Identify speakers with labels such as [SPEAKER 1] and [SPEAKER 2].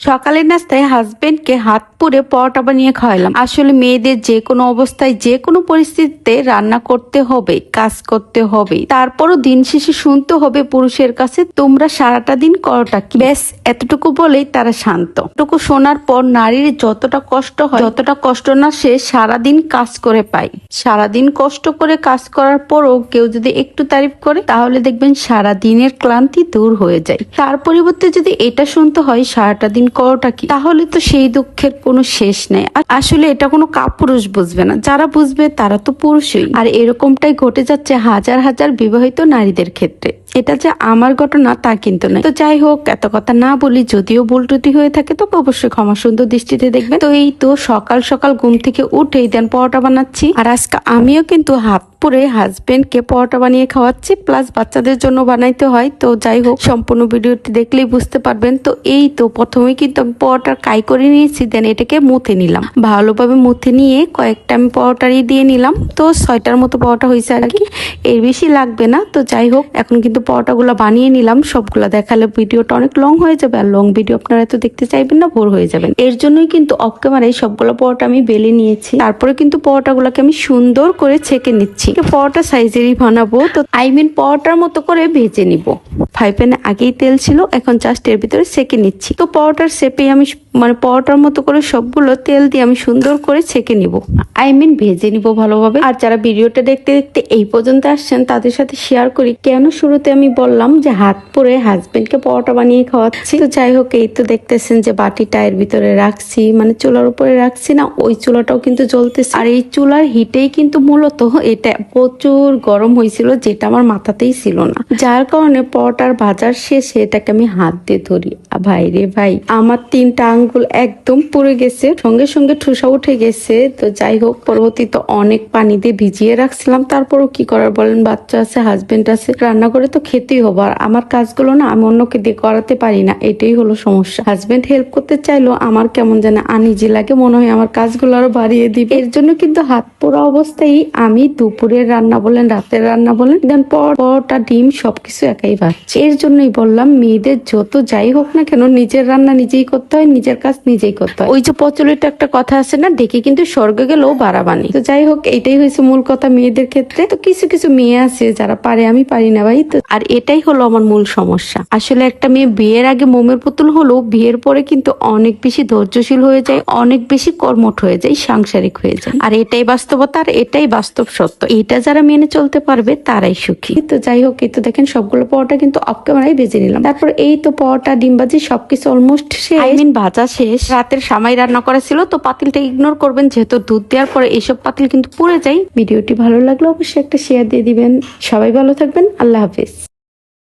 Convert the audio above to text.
[SPEAKER 1] সকালের নাস্তায় হাজবেন্ডকে হাত পুড়ে পরোটা বানিয়ে খাওয়ালাম। আসলে মেয়েদের যে কোনো অবস্থায় যে কোনো পরিস্থিতিতে রান্না করতে হবে, কাজ করতে হবে। তারপরও দিন শেষে শুনতে হবে পুরুষের কাছে, তোমরা সারাটা দিন করোটা কি? ব্যাস, এতটুকু বলেই তারা শান্ত। এতটুকু শোনার পর নারীর যতটা কষ্ট হয়, যতটা কষ্ট না সে সারাদিন কাজ করে পায়। সারাদিন কষ্ট করে কাজ করার পরও কেউ যদি একটু তারিফ করে, তাহলে দেখবেন সারা দিনের ক্লান্তি দূর হয়ে যায়। তার পরিবর্তে যদি এটা শুনতে হয়, সারাটা দিন করোটা কি? তাহলে তো সেই দুঃখের কোনো শেষ নেই। আসলে এটা কোনো কাপুরুষ বুঝবে না। যারা বুঝবে তারা তো পুরুষই। আর এরকমটাই ঘটে যাচ্ছে হাজার হাজার বিবাহিত নারীদের ক্ষেত্রে। এটা যে আমার ঘটনা তা কিন্তু নয়। তো যাই হোক, এত কথা না বলি, যদিও ভুল ত্রুটি হয়ে থাকে তো অবশ্যই ক্ষমা সুন্দর দৃষ্টিতে দেখবেন। তো এই তো সকাল সকাল ঘুম থেকে উঠেই দেন পরোটা বানাচ্ছি। আর আজকে আমিও কিন্তু হাত পুরে হাজবেন্ডকে পরোটা বানিয়ে খাওয়াচ্ছি প্লাস বাচ্চাদের জন্য বানাইতে হয়। তো যাই হোক, সম্পূর্ণ ভিডিওটি দেখলেই বুঝতে পারবেন। তো এই তো প্রথমে কিন্তু আমি পরোটার কাই করে নিয়েছি দেন এটাকে মুথে নিলাম। ভালোভাবে মুথে নিয়ে কয়েকটা আমি পরোটারই দিয়ে নিলাম। তো ছয়টার মতো পরোটা হয়েছে আর কি, এর বেশি লাগবে না। তো যাই হোক, এখন কিন্তু পরোটাগুলো বানিয়ে নিলাম, সবগুলো দেখালে ভিডিওটা অনেক লং হয়ে যাবে আর লং ভিডিও আপনারা তো দেখতে চাইবেন না ভোর হয়ে যাবেন। এর জন্যই কিন্তু অফ ক্যামেরায় সবগুলো পরোটা আমি বেলে নিয়েছি। তারপরে কিন্তু পরোটাগুলোকে আমি সুন্দর করে ছেঁকে নিচ্ছি। পরোটা সাইজেরই বানাবো, তো আই মিন পরোটার মতো করে ভেজে নিব। ফ্রাই প্যানে আগেই তেল ছিল, এখন জাস্ট এর ভিতরে সেকে নিচ্ছি। তো পরোটার শেপে আমি মানে পরোটার মতো করে সবগুলো তেল দিয়ে আমি সুন্দর করে ছেঁকে নিব। আই মিন ভেজে নিব ভালোভাবে। আর যারা ভিডিওটা দেখতে দেখতে এই পর্যন্ত আসছেন তাদের সাথে শেয়ার করি কেন শুরুতে আমি বললাম যে হাত পরে হাজবেন্ডকে পরোটা বানিয়ে খাওয়াচ্ছি। তো যাই হোক এই তো দেখতেছেন যে বাটিটা এর ভিতরে রাখছি মানে চুলার উপরে রাখছি না ওই চুলাটাও কিন্তু জ্বলতেছে। আর এই চুলার হিটেই কিন্তু মূলত এটা প্রচুর গরম হয়েছিল যেটা আমার মাথাতেই ছিল না। যার কারণে পরোটার ভাজার শেষে এটাকে আমি হাত দিয়ে ধরি। ভাই রে ভাই আমার তিনটা আঙ্গুল একদম পুড়ে গেছে, সঙ্গে সঙ্গে ঠুসা উঠে গেছে। তো যাই হোক, পরবর্তীতে অনেক পানি দিয়ে ভিজিয়ে রাখছিলাম। তারপরও কি করার বলেন, বাচ্চা আছে হাজবেন্ড আছে রান্না করে তো খেতেই হবে। আর আমার কাজগুলো না, আমি অন্যকে দিয়ে করাতে পারি না, এটাই হলো সমস্যা। হাজবেন্ড হেল্প করতে চাইলো, আমার কেমন যেন আনিজি লাগে মনে হয় আমার কাজগুলো আরও বাড়িয়ে দিবে। এর জন্য কিন্তু হাত পোড়া অবস্থায় আমি দুপুরের রান্না বলেন, রাতের রান্না বলেন, দেন পরোটা, ডিম সবকিছু একাই ভাজছি এর জন্যই বললাম, মেয়েদের যত যাই হোক না কেন, নিজের রান্না নিজেই করতে হয়, নিজের কাজ নিজেই করতে হয়। ওই যে প্রচলিত একটা কথা আছে না ডেকে কিন্তু স্বর্গে গেলেও বাড়াবানি। তো যাই হোক এটাই হয়েছে মূল কথা মেয়েদের ক্ষেত্রে। তো কিছু কিছু মেয়ে আছে যারা পারে আমি পারি না ভাই। তো আর এটাই হলো আমার মূল সমস্যা। আসলে একটা মেয়ে বিয়ের আগে মোমের পুতুল হলেও বিয়ের পরে কিন্তু অনেক বেশি ধৈর্যশীল হয়ে যায় অনেক বেশি কর্মঠ হয়ে যায় সাংসারিক হয়ে যায়। আর এটাই বাস্তবতা আর এটাই বাস্তব সত্য। এটা যারা মেনে চলতে পারবে তারাই সুখী। তো যাই হোক এই তো দেখেন সবগুলো পরোটা কিন্তু অফ ক্যামেরায় ভেজে নিলাম। তারপর এই তো পরোটা ডিম ভাজি সবকিছু অলমোস্ট সে আই মিন ভাজা শেষ, রাতের সামাই রান্না করা ছিল, তো পাতিলটা ইগনোর করবেন, যেহেতু দুধ দেওয়ার পরে এইসব পাতিল কিন্তু পুড়ে যায়। ভিডিওটি ভালো লাগলে অবশ্যই একটা শেয়ার দিয়ে দিবেন। সবাই ভালো থাকবেন, আল্লাহ হাফিজ।